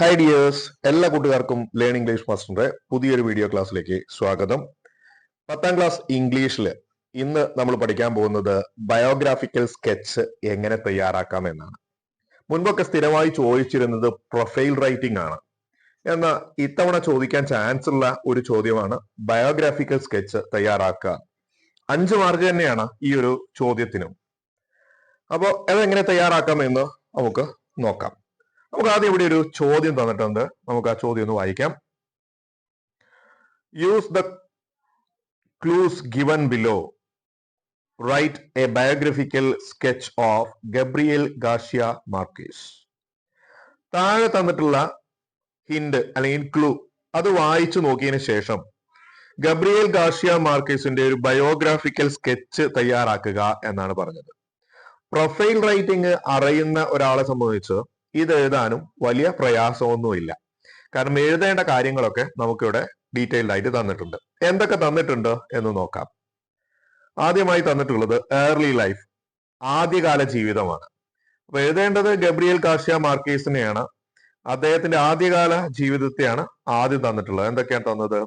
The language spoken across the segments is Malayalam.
ഹായ് ഡിയേഴ്സ് എല്ലാ കൂട്ടുകാർക്കും ലേൺ ഇംഗ്ലീഷ് മാസ്റ്ററിന്റെ പുതിയൊരു വീഡിയോ ക്ലാസ്സിലേക്ക് സ്വാഗതം. പത്താം ക്ലാസ് ഇംഗ്ലീഷിൽ ഇന്ന് നമ്മൾ പഠിക്കാൻ പോകുന്നത് ബയോഗ്രാഫിക്കൽ സ്കെച്ച് എങ്ങനെ തയ്യാറാക്കാം എന്നാണ്. മുൻപൊക്കെ സ്ഥിരമായി ചോദിച്ചിരുന്നത് പ്രൊഫൈൽ റൈറ്റിംഗ് ആണ്. എന്നാൽ ഇത്തവണ ചോദിക്കാൻ ചാൻസ് ഉള്ള ഒരു ചോദ്യമാണ് ബയോഗ്രാഫിക്കൽ സ്കെച്ച് തയ്യാറാക്കുക. അഞ്ച് മാർക്ക് തന്നെയാണ് ഈ ഒരു ചോദ്യത്തിനും. അപ്പോൾ അതെങ്ങനെ തയ്യാറാക്കാം എന്ന് നമുക്ക് നോക്കാം. നമുക്ക് ആദ്യം ഇവിടെ ഒരു ചോദ്യം തന്നിട്ടുണ്ട്. നമുക്ക് ആ ചോദ്യം ഒന്ന് വായിക്കാം. Use the clues given below write a biographical sketch of Gabriel Garcia Marquez താഴെ തന്നിട്ടുള്ള ഹിൻഡ് അല്ലെങ്കിൽ ക്ലൂ അത് വായിച്ചു നോക്കിയതിന് ശേഷം ഗബ്രിയൽ ഗാർഷ്യ മാർക്കേസിന്റെ ഒരു ബയോഗ്രാഫിക്കൽ സ്കെച്ച് തയ്യാറാക്കുക എന്നാണ് പറഞ്ഞത്. പ്രൊഫൈൽ റൈറ്റിംഗ് അറിയുന്ന ഒരാളെ സംബന്ധിച്ച് ഇത് എഴുതാനും വലിയ പ്രയാസമൊന്നുമില്ല. കാരണം എഴുതേണ്ട കാര്യങ്ങളൊക്കെ നമുക്കിവിടെ ഡീറ്റെയിൽഡ് ആയിട്ട് തന്നിട്ടുണ്ട്. എന്തൊക്കെ തന്നിട്ടുണ്ട് എന്ന് നോക്കാം. ആദ്യമായി തന്നിട്ടുള്ളത് ഏർലി ലൈഫ് ആദ്യകാല ജീവിതമാണ്. അപ്പൊ എഴുതേണ്ടത് ഗബ്രിയൽ കാർഷിയ മാർക്കേസിനെയാണ്. അദ്ദേഹത്തിന്റെ ആദ്യകാല ജീവിതത്തെയാണ് ആദ്യം തന്നിട്ടുള്ളത്. എന്തൊക്കെയാണ് തന്നത്?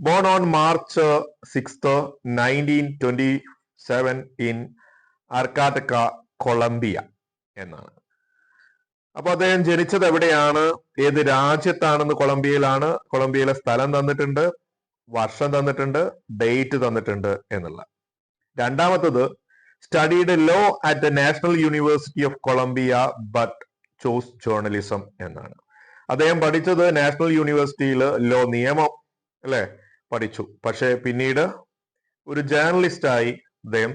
Born on March six nineteen twenty seven in Aracataca Colombia എന്നാണ്. അപ്പൊ അദ്ദേഹം ജനിച്ചത് എവിടെയാണ്? ഏത് രാജ്യത്താണെന്ന് കൊളംബിയയിലാണ്. കൊളംബിയയിലെ സ്ഥലം തന്നിട്ടുണ്ട് വർഷം തന്നിട്ടുണ്ട് ഡേറ്റ് തന്നിട്ടുണ്ട് എന്നുള്ള. രണ്ടാമത്തത് studied law at the National University of Colombia but chose journalism എന്നാണ്. അദ്ദേഹം പഠിച്ചത് നാഷണൽ യൂണിവേഴ്സിറ്റിയിൽ ലോ നിയമം അല്ലെ? പഠിച്ചു. പക്ഷെ പിന്നീട് ഒരു ജേർണലിസ്റ്റായി അദ്ദേഹം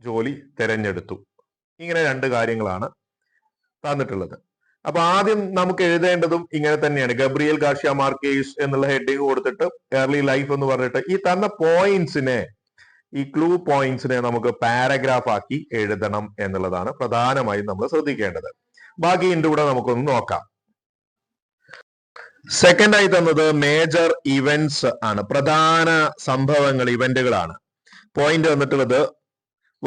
ജോലി തെരഞ്ഞെടുത്തു. ഇങ്ങനെ രണ്ട് കാര്യങ്ങളാണ് തന്നിട്ടുള്ളത്. അപ്പൊ ആദ്യം നമുക്ക് എഴുതേണ്ടതും ഇങ്ങനെ തന്നെയാണ്. ഗബ്രിയൽ ഗാർഷ്യ മാർക്കേസ് എന്നുള്ള ഹെഡിങ് കൊടുത്തിട്ട് ഏർലി ലൈഫ് എന്ന് പറഞ്ഞിട്ട് ഈ തന്ന പോയിന്റ്സിനെ ഈ ക്ലൂ പോയിന്റ്സിനെ നമുക്ക് പാരഗ്രാഫ് ആക്കി എഴുതണം എന്നുള്ളതാണ് പ്രധാനമായും നമ്മൾ ശ്രദ്ധിക്കേണ്ടത്. ബാക്കി ഇതിന്റെ കൂടെ നമുക്കൊന്ന് നോക്കാം. സെക്കൻഡ് ആയി തന്നത് മേജർ ഇവന്റ്സ് ആണ്. പ്രധാന സംഭവങ്ങൾ ഇവന്റുകളാണ് പോയിന്റ് വന്നിട്ടുള്ളത്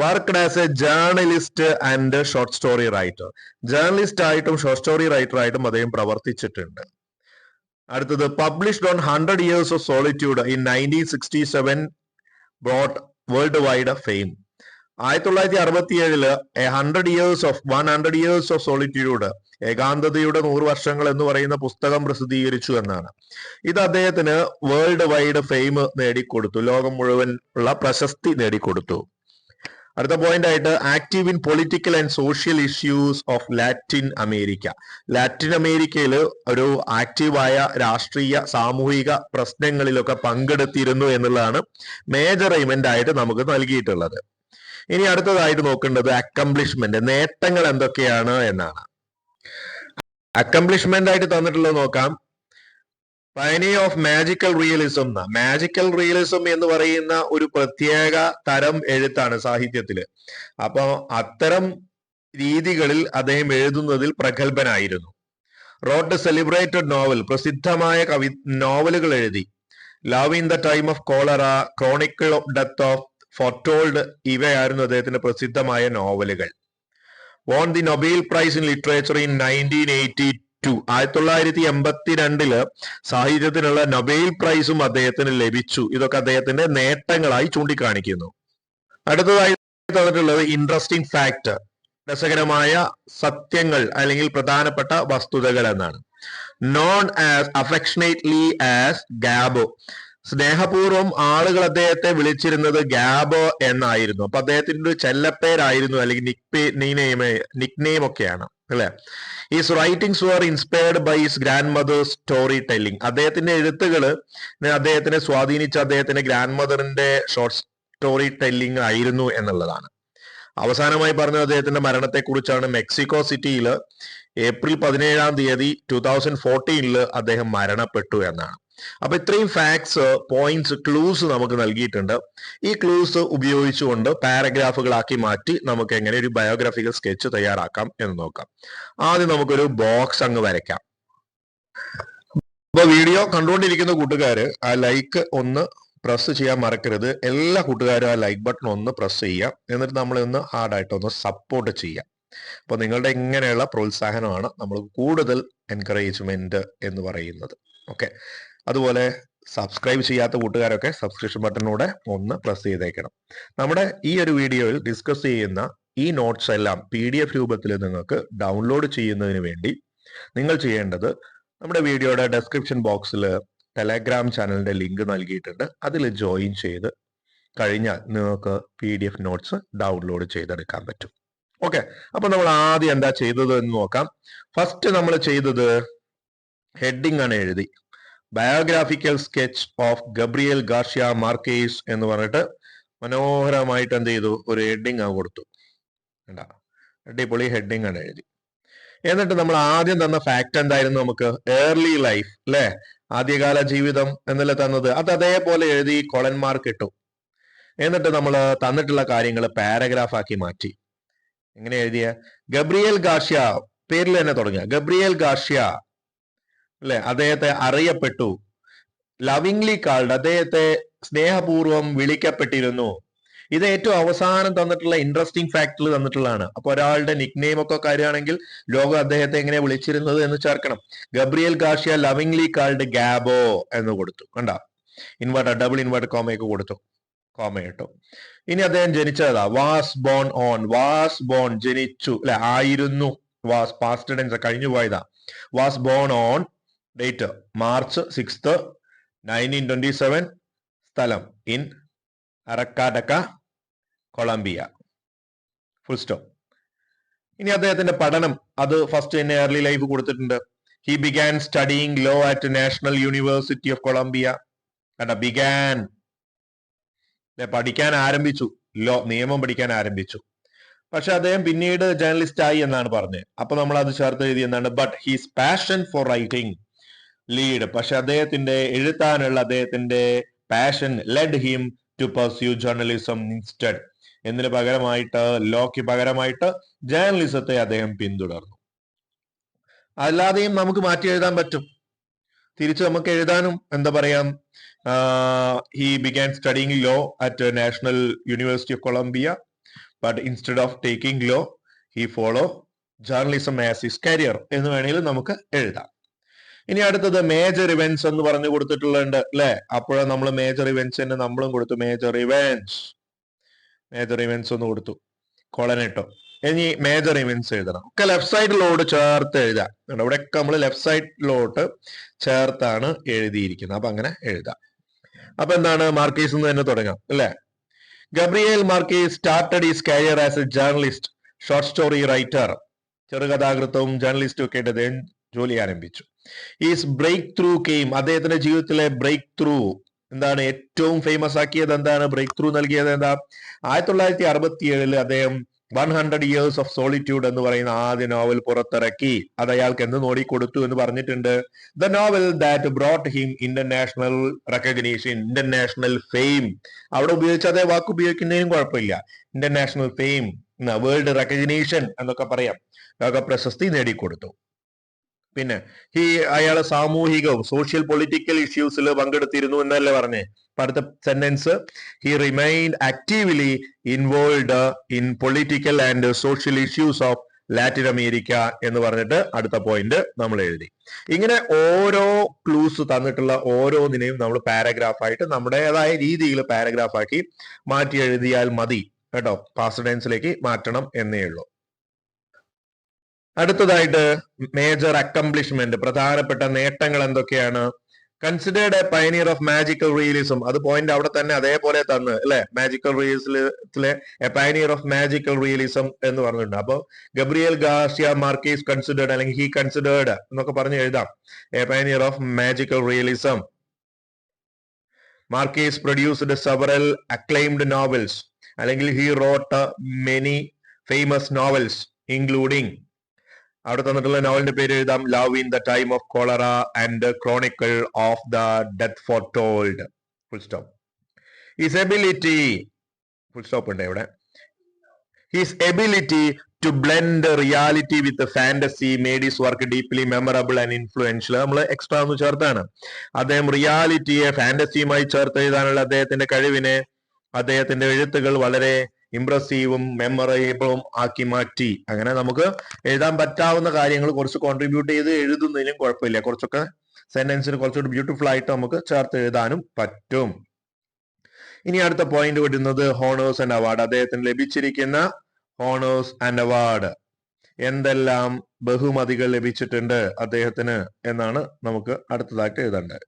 worked as a journalist and short story writer journalist ആയിട്ടും ഷോർട്ട് സ്റ്റോറി റൈറ്റർ ആയിട്ടും അദ്ദേഹം പ്രവർത്തിച്ചിട്ടുണ്ട്. അടുത്തത് published on hundred years of solitude in nineteen sixty seven brought world wide fame ആയിരത്തി തൊള്ളായിരത്തി അറുപത്തി ഏഴിൽ a hundred years of one hundred years of solitude ഏകാന്തതയുടെ നൂറ് വർഷങ്ങൾ എന്ന് പറയുന്ന പുസ്തകം പ്രസിദ്ധീകരിച്ചു എന്നാണ്. ഇത് അദ്ദേഹത്തിന് വേൾഡ് വൈഡ് ഫെയിം നേടിക്കൊടുത്തു. ലോകം മുഴുവൻ ഉള്ള പ്രശസ്തി നേടിക്കൊടുത്തു. അടുത്ത പോയിന്റ് ആയിട്ട് active in political and social issues of Latin America Latin അമേരിക്കയിൽ ഒരു ആക്റ്റീവായ രാഷ്ട്രീയ സാമൂഹിക പ്രശ്നങ്ങളിലൊക്കെ പങ്കെടുത്തിരുന്നു എന്നുള്ളതാണ് മേജർ ഇവന്റ് ആയിട്ട് നമുക്ക് നൽകിയിട്ടുള്ളത്. ഇനി അടുത്തതായിട്ട് നോക്കേണ്ടത് അക്കംപ്ലിഷ്മെന്റ് നേട്ടങ്ങൾ എന്തൊക്കെയാണ് എന്നാണ്. അക്കംപ്ലിഷ്മെന്റ് ആയിട്ട് തന്നിട്ടുള്ളത് നോക്കാം. Pioneer of magical realism magical realism എന്ന് പറയുന്ന ഒരു പ്രത്യേക തരം എഴുത്താണ് സാഹിത്യത്തിൽ. അപ്പൊ അത്തരം രീതികളിൽ അദ്ദേഹം എഴുതുന്നതിൽ പ്രഗത്ഭനായിരുന്നു. റോട്ട് സെലിബ്രേറ്റഡ് നോവൽ പ്രസിദ്ധമായ കവി നോവലുകൾ എഴുതി. Love in the time of cholera chronicle of death of foretold ഇവയായിരുന്നു അദ്ദേഹത്തിന്റെ പ്രസിദ്ധമായ നോവലുകൾ won the Nobel prize in literature in nineteen eighty two ആയിരത്തി തൊള്ളായിരത്തി എൺപത്തി രണ്ടിൽ സാഹിത്യത്തിനുള്ള നൊബേൽ പ്രൈസും അദ്ദേഹത്തിന് ലഭിച്ചു. ഇതൊക്കെ അദ്ദേഹത്തിന്റെ നേട്ടങ്ങളായി ചൂണ്ടിക്കാണിക്കുന്നു. അടുത്തതായി തന്നിട്ടുള്ളത് ഇൻട്രസ്റ്റിംഗ് ഫാക്ട് രസകരമായ സത്യങ്ങൾ അല്ലെങ്കിൽ പ്രധാനപ്പെട്ട വസ്തുതകൾ എന്നാണ്. Known as affectionately as Gabo സ്നേഹപൂർവം ആളുകൾ അദ്ദേഹത്തെ വിളിച്ചിരുന്നത് ഗാബോ എന്നായിരുന്നു. അപ്പൊ അദ്ദേഹത്തിന്റെ ഒരു ചെല്ലപ്പേരായിരുന്നു അല്ലെങ്കിൽ നിക് നെയിം നിക് നെയിം ഒക്കെയാണ് അല്ലെ? Is writings were inspired by his grandmother story telling അദ്ദേഹത്തിന്റെ എഴുത്തുകൾ അദ്ദേഹത്തിനെ സ്വാധീനിച്ച അദ്ദേഹത്തിന്റെ ഗ്രാൻഡ് മദറിന്റെ ഷോർട്ട് സ്റ്റോറി ടെല്ലിംഗ് ആയിരുന്നു എന്നുള്ളതാണ്. അവസാനമായി പറഞ്ഞ അദ്ദേഹത്തിന്റെ മരണത്തെ കുറിച്ചാണ് മെക്സിക്കോ സിറ്റിയിൽ ഏപ്രിൽ പതിനേഴാം തീയതി ടൂ തൗസൻഡ് ഫോർട്ടീനിൽ അദ്ദേഹം മരണപ്പെട്ടു എന്നാണ്. അപ്പൊ ഇത്രയും ഫാക്ട്സ് പോയിന്റ്സ് ക്ലൂസ് നമുക്ക് നൽകിയിട്ടുണ്ട്. ഈ ക്ലൂസ് ഉപയോഗിച്ചുകൊണ്ട് പാരഗ്രാഫുകളാക്കി മാറ്റി നമുക്ക് എങ്ങനെ ഒരു ബയോഗ്രാഫിക്കൽ സ്കെച്ച് തയ്യാറാക്കാം എന്ന് നോക്കാം. ആദ്യം നമുക്കൊരു ബോക്സ് അങ്ങ് വരയ്ക്കാം. അപ്പൊ വീഡിയോ കണ്ടുകൊണ്ടിരിക്കുന്ന കൂട്ടുകാര് ആ ലൈക്ക് ഒന്ന് പ്രസ് ചെയ്യാൻ മറക്കരുത്. എല്ലാ കൂട്ടുകാരും ആ ലൈക്ക് ബട്ടൺ ഒന്ന് പ്രസ് ചെയ്യാം എന്നിട്ട് നമ്മൾ ഒന്ന് ഹാർഡായിട്ട് ഒന്ന് സപ്പോർട്ട് ചെയ്യാം അപ്പൊ നിങ്ങളുടെ ഇങ്ങനെയുള്ള പ്രോത്സാഹനമാണ് നമ്മൾ കൂടുതൽ എൻകറേജ്മെന്റ് എന്ന് പറയുന്നത്. ഓക്കെ അതുപോലെ സബ്സ്ക്രൈബ് ചെയ്യാത്ത കൂട്ടുകാരൊക്കെ സബ്സ്ക്രിപ്ഷൻ ബട്ടണിലൂടെ ഒന്ന് പ്രസ് ചെയ്തേക്കണം. നമ്മുടെ ഈ ഒരു വീഡിയോയിൽ ഡിസ്കസ് ചെയ്യുന്ന ഈ നോട്ട്സ് എല്ലാം പി ഡി എഫ് രൂപത്തിൽ നിങ്ങൾക്ക് ഡൗൺലോഡ് ചെയ്യുന്നതിന് വേണ്ടി നിങ്ങൾ ചെയ്യേണ്ടത് നമ്മുടെ വീഡിയോയുടെ ഡെസ്ക്രിപ്ഷൻ ബോക്സിൽ ടെലഗ്രാം ചാനലിന്റെ ലിങ്ക് നൽകിയിട്ടുണ്ട്. അതിൽ ജോയിൻ ചെയ്ത് കഴിഞ്ഞാൽ നിങ്ങൾക്ക് P D F notes download ചെയ്തെടുക്കാൻ പറ്റും. ഓക്കെ അപ്പൊ നമ്മൾ ആദ്യം എന്താ ചെയ്തത് എന്ന് നോക്കാം. ഫസ്റ്റ് നമ്മൾ ചെയ്തത് ഹെഡിങ് ആണ് എഴുതി. Biographical sketch of Gabriel Garcia Marquez എന്ന് പറഞ്ഞിട്ട് മനോഹരമായിട്ട് എന്ത് ചെയ്തു? ഒരു ഹെഡിങ് ആ കൊടുത്തു. കണ്ടാ? അടിപൊളി ഹെഡിങ് ആണ് എഴുതി. എന്നിട്ട് നമ്മൾ ആദ്യം തന്ന ഫാക്ട് എന്തായിരുന്നു നമുക്ക്? ഏർലി ലൈഫ് അല്ലെ ആദ്യകാല ജീവിതം എന്നല്ല തന്നത്? അത് അതേപോലെ എഴുതി കൊളന്മാർക്ക് ഇട്ടു. എന്നിട്ട് നമ്മൾ തന്നിട്ടുള്ള കാര്യങ്ങൾ പാരഗ്രാഫ് ആക്കി മാറ്റി. എങ്ങനെ എഴുതിയ? ഗബ്രിയൽ ഗാർഷ്യ പേരിൽ തന്നെ തുടങ്ങിയ ഗബ്രിയൽ ഗാർഷ്യ അല്ലെ? അദ്ദേഹത്തെ അറിയപ്പെട്ടു. ലവിംഗ്ലി കാൾഡ് അദ്ദേഹത്തെ സ്നേഹപൂർവം വിളിക്കപ്പെട്ടിരുന്നു. ഇത് ഏറ്റവും അവസാനം തന്നിട്ടുള്ള ഇൻട്രസ്റ്റിംഗ് ഫാക്ടറിൽ തന്നിട്ടുള്ളതാണ്. അപ്പൊ ഒരാളുടെ നിക് നെയിം ഒക്കെ കാര്യമാണെങ്കിൽ ലോകം അദ്ദേഹത്തെ എങ്ങനെ വിളിച്ചിരുന്നത് എന്ന് ചേർക്കണം. Gabriel Garcia lovingly called Gabo എന്ന് കൊടുത്തു. കണ്ട? ഇൻവേർട്ട് ഡബിൾ ഇൻവേർട്ട് കോമയൊക്കെ കൊടുത്തു. കോമ കേട്ടോ ഇനി അദ്ദേഹം ജനിച്ചതാ? Was born on was born ജനിച്ചു. അല്ലെ? ആയിരുന്നു. വാസ് പാസ്റ്റ് ടെൻസ് കഴിഞ്ഞു പോയതാ was born on date March sixth nineteen twenty seven സ്ഥലം in Aracataca Colombia. Full stop ഇനി അദ്ദേഹത്തിന്റെ പഠനം അത് ഫസ്റ്റ് തന്നെ ഏർലി ലൈഫ് കൊടുത്തിട്ടുണ്ട്. He began studying law at National University of Colombia കണ്ട? ബിഗാൻ പഠിക്കാൻ ആരംഭിച്ചു. ലോ നിയമം പഠിക്കാൻ ആരംഭിച്ചു. പക്ഷെ അദ്ദേഹം പിന്നീട് ജേർണലിസ്റ്റ് ആയി എന്നാണ് പറഞ്ഞത്. അപ്പൊ നമ്മൾ അത് ചേർത്ത് എഴുതി എന്നാണ് but his passion for writing lead പക്ഷെ അദ്ദേഹത്തിന്റെ എഴുത്താനുള്ള അദ്ദേഹത്തിന്റെ passion led him to pursue journalism instead എന്നതിന് പകരമായിട്ട് ലോക്ക് പകരമായിട്ട് ജേർണലിസത്തെ അദ്ദേഹം പിന്തുടർന്നു. അല്ലാതെയും നമുക്ക് മാറ്റി എഴുതാൻ പറ്റും. തിരിച്ച് നമുക്ക് എഴുതാനും എന്താ പറയാം he began studying law at National University of Colombia but instead of taking law he follow journalism as his career എന്ന് വേണമെങ്കിൽ നമുക്ക് എഴുതാം. ഇനി അടുത്തത് മേജർ ഇവന്റ്സ് എന്ന് പറഞ്ഞു കൊടുത്തിട്ടുള്ളുണ്ട് അല്ലെ? അപ്പോഴാണ് നമ്മൾ മേജർ ഇവന്റ്സിന് നമ്മളും കൊടുത്തു. മേജർ ഇവന്റ്സ് മേജർ ഇവന്റ്സ് ഒന്ന് കൊടുത്തു. കൊളനിട്ടോ ഇനി മേജർ ഇവന്റ്സ് എഴുതണം. ഒക്കെ ലെഫ്റ്റ് സൈഡിലോട്ട് ചേർത്ത് എഴുതാം? ഇവിടെയൊക്കെ നമ്മൾ ലെഫ്റ്റ് സൈഡിലോട്ട് ചേർത്താണ് എഴുതിയിരിക്കുന്നത്. അപ്പൊ അങ്ങനെ എഴുതാം. അപ്പൊ എന്താണ്? മാർക്കീസ് എന്ന് തന്നെ തുടങ്ങാം അല്ലെ? Gabriel Marquez started his career as a journalist short story writer ചെറുകഥാകൃത്തവും ജേർണലിസ്റ്റും ഒക്കെ ആയിട്ട് ജോലി ആരംഭിച്ചു. ഈസ് ബ്രേക്ക് ത്രൂ കെയിം അദ്ദേഹത്തിന്റെ ജീവിതത്തിലെ ബ്രേക്ക് ത്രൂ എന്താണ് ഏറ്റവും ഫേമസ് ആക്കിയത് എന്താണ്? ബ്രേക്ക് ത്രൂ നൽകിയത് എന്താ? ആയിരത്തി തൊള്ളായിരത്തി അറുപത്തി ഏഴിൽ അദ്ദേഹം one hundred years of solitude എന്ന് പറയുന്ന ആദ്യ നോവൽ പുറത്തിറക്കി. അത് അയാൾക്ക് എന്ത് നോടിക്കൊടുത്തു എന്ന് പറഞ്ഞിട്ടുണ്ട്. The novel that brought him international recognition international fame അവിടെ ഉപയോഗിച്ച അതേ വാക്ക് ഉപയോഗിക്കുന്നതിനും കുഴപ്പമില്ല. ഇന്റർനാഷണൽ ഫെയിം വേൾഡ് റെക്കഗ്നീഷൻ എന്നൊക്കെ പറയാം. ലോക പ്രശസ്തി നേടിക്കൊടുത്തു. പിന്നെ ഈ അയാൾ സാമൂഹികവും സോഷ്യൽ പൊളിറ്റിക്കൽ ഇഷ്യൂസിൽ പങ്കെടുത്തിരുന്നു എന്നല്ലേ പറഞ്ഞേ? അടുത്ത sentence he remain actively involve in political and social issues of Latin America എന്ന് പറഞ്ഞിട്ട് അടുത്ത പോയിന്റ് നമ്മൾ എഴുതി. ഇങ്ങനെ ഓരോ ക്ലൂസ് തന്നിട്ടുള്ള ഓരോന്നിനെയും നമ്മൾ പാരഗ്രാഫായിട്ട് നമ്മുടേതായ രീതിയിൽ പാരഗ്രാഫാക്കി മാറ്റി എഴുതിയാൽ മതി. കേട്ടോ? പാസ്റ്റ് ടെൻസിലേക്ക് മാറ്റണം എന്നേ ഉള്ളൂ. അടുത്തതായിട്ട് മേജർ അക്കംപ്ലിഷ്മെന്റ് പ്രധാനപ്പെട്ട നേട്ടങ്ങൾ എന്തൊക്കെയാണ്? Considered a pioneer of magical realism അത് പോയിന്റ് അവിടെ തന്നെ അതേപോലെ തന്ന് അല്ലെ? Magical റിയലിസത്തിലെ a pioneer of magical realism എന്ന് പറഞ്ഞിട്ടുണ്ട്. അപ്പൊ ഗബ്രിയൽ ഗാർഷ്യ മാർക്കീസ് കൺസിഡേർഡ് അല്ലെങ്കിൽ ഹി കൺസിഡേർഡ് എന്നൊക്കെ പറഞ്ഞു എഴുതാം. A pioneer of magical realism Marquez produced several acclaimed novels അല്ലെങ്കിൽ he wrote many famous novels including അവിടെ തന്നിട്ടുള്ള നോവലിന്റെ പേര് എഴുതാം. Love in the time of cholera and chronicle of the death foretold full stop his ability full stop ഉണ്ട് ഇവിടെ. His ability to blend reality with fantasy made his work deeply memorable and influential നമ്മൾ എക്സ്ട്രാ ഒന്ന് ചേർത്താണ്. അദ്ദേഹം റിയാലിറ്റിയെ ഫാന്റസിയുമായി ചേർത്ത് എഴുതാനുള്ള അദ്ദേഹത്തിന്റെ കഴിവിനെ അദ്ദേഹത്തിന്റെ എഴുത്തുകൾ വളരെ ഇംപ്രസീവും മെമ്മറേബിളും ആക്കി മാറ്റി. അങ്ങനെ നമുക്ക് എഴുതാൻ പറ്റാവുന്ന കാര്യങ്ങൾ കുറച്ച് കോൺട്രിബ്യൂട്ട് ചെയ്ത് എഴുതുന്നതിലും കുഴപ്പമില്ല. കുറച്ചൊക്കെ സെന്റൻസിന് കുറച്ചുകൂടി ബ്യൂട്ടിഫുൾ ആയിട്ട് നമുക്ക് ചേർത്ത് എഴുതാനും പറ്റും. ഇനി അടുത്ത പോയിന്റ് വരുന്നത് ഹോണേഴ്സ് ആൻഡ് അവാർഡ് അദ്ദേഹത്തിന് ലഭിച്ചിരിക്കുന്ന ഹോണേഴ്സ് ആൻഡ് അവാർഡ് എന്തെല്ലാം ബഹുമതികൾ ലഭിച്ചിട്ടുണ്ട് അദ്ദേഹത്തിന് എന്നാണ് നമുക്ക് അടുത്തതായിട്ട് എഴുതേണ്ടത്.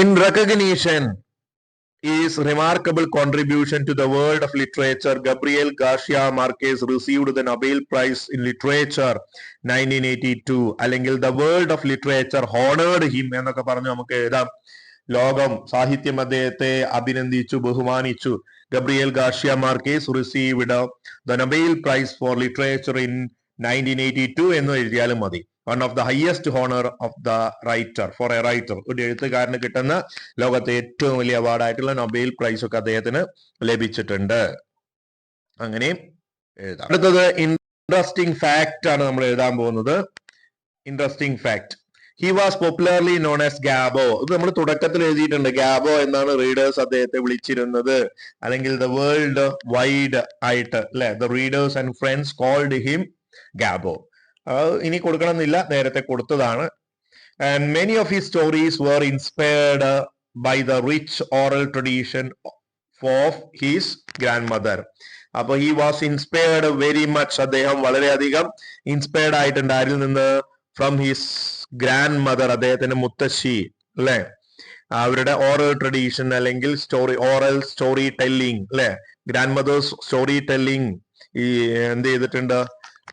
In recognition is remarkable contribution to the world of literature, Gabriel Garcia Marquez received the Nobel Prize in Literature 1982. അല്ലെങ്കിൽ the world of literature honored him എന്നൊക്കെ paranju നമുക്ക് എഴുതാം ലോകം സാഹിത്യം അദ്ദേഹത്തെ അഭിനന്ദിച്ചു ബഹുമാനിച്ചു Gabriel Garcia Marquez received the Nobel prize for literature in nineteen eighty two എന്ന് എഴുതിയാലും മതി one of the highest honor of the writer for a writer ഒരു എഴുത്തുകാരന് കിട്ടുന്ന ലോകത്തെ ഏറ്റവും വലിയ അവാർഡായിട്ടുള്ള നൊബേൽ പ്രൈസ് ഒക്കെ അദ്ദേഹത്തിന് ലഭിച്ചിട്ടുണ്ട്. അങ്ങനെ എഴുതാം. അടുത്തത് ഇൻട്രസ്റ്റിംഗ് ഫാക്ട് ആണ് നമ്മൾ എഴുതാൻ പോകുന്നത്. Interesting fact he was popularly known as Gabo ഇത് നമ്മൾ തുടക്കത്തിൽ എഴുതിയിട്ടുണ്ട്. ഗാബോ എന്നാണ് റീഡേഴ്സ് അദ്ദേഹത്തെ വിളിച്ചിരുന്നത്. അല്ലെങ്കിൽ ദ വേൾഡ് വൈഡ് ആയിട്ട് അല്ലെ? The readers and friends called him Gabo ഇനി കൊടുക്കണമെന്നില്ല. നേരത്തെ കൊടുത്തതാണ്. And many of his stories were inspired by the rich oral tradition of his grandmother അപ്പൊ he was inspired very much അദ്ദേഹം വളരെയധികം ഇൻസ്പയർഡ് ആയിട്ടുണ്ട്. ആരിൽ നിന്ന്? ഫ്രം ഹിസ് ഗ്രാൻഡ് മദർ അദ്ദേഹത്തിന്റെ മുത്തശ്ശി അല്ലെ? അവരുടെ ഓറൽ ട്രഡീഷൻ അല്ലെങ്കിൽ സ്റ്റോറി ഓറൽ സ്റ്റോറി ടെല്ലിംഗ് അല്ലെ? ഗ്രാൻഡ് മദേഴ്സ് സ്റ്റോറി ടെല്ലിംഗ് ഈ എന്ത് ചെയ്തിട്ടുണ്ട്?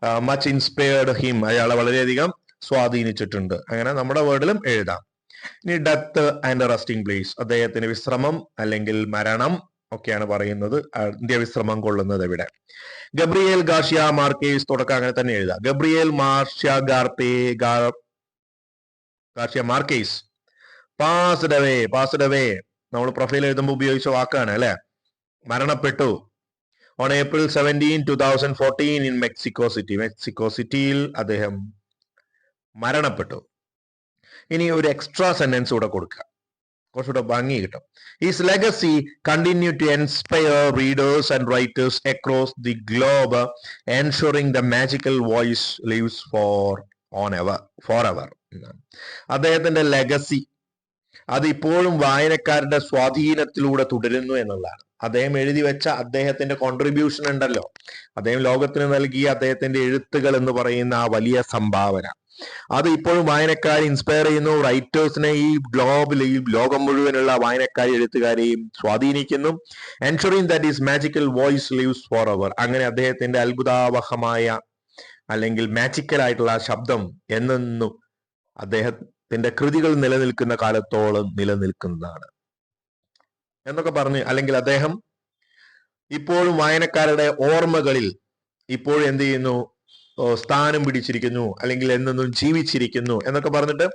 മച്ച് ഇൻസ്പയർഡ് ഹിം അയാളെ വളരെയധികം സ്വാധീനിച്ചിട്ടുണ്ട്. അങ്ങനെ നമ്മുടെ വേർഡിലും എഴുതാം. ഇനി ഡെത്ത് ആൻഡ് റെസ്റ്റിംഗ് പ്ലേസ് അദ്ദേഹത്തിന് വിശ്രമം അല്ലെങ്കിൽ മരണം ഒക്കെയാണ് പറയുന്നത്. ഇന്ത്യ വിശ്രമം കൊള്ളുന്നത് ഇവിടെ ഗബ്രിയേൽ ഗാർഷ്യ മാർക്കേസ് തുടക്കം അങ്ങനെ തന്നെ എഴുതാം. Gabriel മാർഷ്യ ഗാർപേ Garcia Marquez passed away passed away നമ്മൾ പ്രൊഫൈൽ എഴുതുമ്പോൾ ഉപയോഗിച്ച വാക്കാണ് അല്ലെ? മരണപ്പെട്ടു. On April seventeen two thousand fourteen in Mexico City Mexico സിറ്റിയിൽ അദ്ദേഹം മരണപ്പെട്ടു. ഇനി ഒരു എക്സ്ട്രാ സെന്റൻസ് കൂടെ കൊടുക്കുക. കുറച്ചുകൂടെ ഭംഗി കിട്ടും. His legacy continue to inspire readers and writers across the globe ensuring the magical voice lives for on ever forever അദ്ദേഹത്തിന്റെ ലെഗസി അത് ഇപ്പോഴും വായനക്കാരുടെ സ്വാധീനത്തിലൂടെ തുടരുന്നു എന്നുള്ളതാണ്. അദ്ദേഹം എഴുതി വെച്ച അദ്ദേഹത്തിന്റെ കോൺട്രിബ്യൂഷൻ ഉണ്ടല്ലോ. അദ്ദേഹം ലോകത്തിന് നൽകിയ അദ്ദേഹത്തിന്റെ എഴുത്തുകൾ എന്ന് പറയുന്ന ആ വലിയ സംഭാവന. അത് ഇപ്പോഴും വായനക്കാരെ ഇൻസ്പയർ ചെയ്യുന്നു. റൈറ്റേഴ്സിനെ ഈ ഗ്ലോബിൽ ഈ ലോകം മുഴുവനുള്ള വായനക്കാരെ എഴുത്തുകാരെയും സ്വാധീനിക്കുന്നു. Ensuring that his magical voice lives for അവർ അങ്ങനെ അദ്ദേഹത്തിന്റെ അത്ഭുതാവഹമായ അല്ലെങ്കിൽ മാജിക്കൽ ആയിട്ടുള്ള ആ ശബ്ദം എന്നെന്നും അദ്ദേഹത്തിന്റെ കൃതികൾ നിലനിൽക്കുന്ന കാലത്തോളം നിലനിൽക്കുന്നതാണ്. എന്നൊക്കെ പറഞ്ഞ് അല്ലെങ്കിൽ അദ്ദേഹം ഇപ്പോഴും വായനക്കാരുടെ ഓർമ്മകളിൽ ഇപ്പോഴും എന്ത് ചെയ്യുന്നു? സ്ഥാനം പിടിച്ചിരിക്കുന്നു. അല്ലെങ്കിൽ എന്നെന്നും ജീവിച്ചിരിക്കുന്നു എന്നൊക്കെ പറഞ്ഞിട്ട്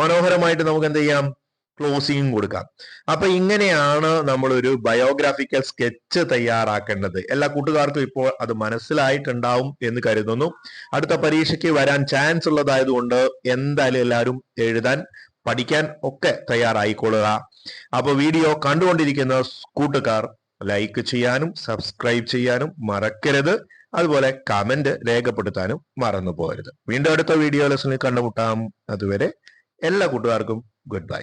മനോഹരമായിട്ട് നമുക്ക് എന്ത് ചെയ്യാം? ക്ലോസിംഗ് കൊടുക്കാം. അപ്പൊ ഇങ്ങനെയാണ് നമ്മൾ ഒരു ബയോഗ്രാഫിക്കൽ സ്കെച്ച് തയ്യാറാക്കേണ്ടത്. എല്ലാ കൂട്ടുകാർക്കും ഇപ്പോൾ അത് മനസ്സിലായിട്ടുണ്ടാവും എന്ന് കരുതുന്നു. അടുത്ത പരീക്ഷയ്ക്ക് വരാൻ ചാൻസ് ഉള്ളതായതുകൊണ്ട് എന്തായാലും എല്ലാവരും എഴുതാൻ പഠിക്കാൻ ഒക്കെ തയ്യാറായിക്കൊള്ളുക. അപ്പൊ വീഡിയോ കണ്ടുകൊണ്ടിരിക്കുന്ന കൂട്ടുകാർ ലൈക്ക് ചെയ്യാനും സബ്സ്ക്രൈബ് ചെയ്യാനും മറക്കരുത്. അതുപോലെ കമന്റ് രേഖപ്പെടുത്താനും മറന്നു പോകരുത് വീണ്ടും അടുത്ത വീഡിയോ ലെസണിൽ കണ്ടുമുട്ടാം. അതുവരെ എല്ലാ കൂട്ടുകാർക്കും ഗുഡ് ബൈ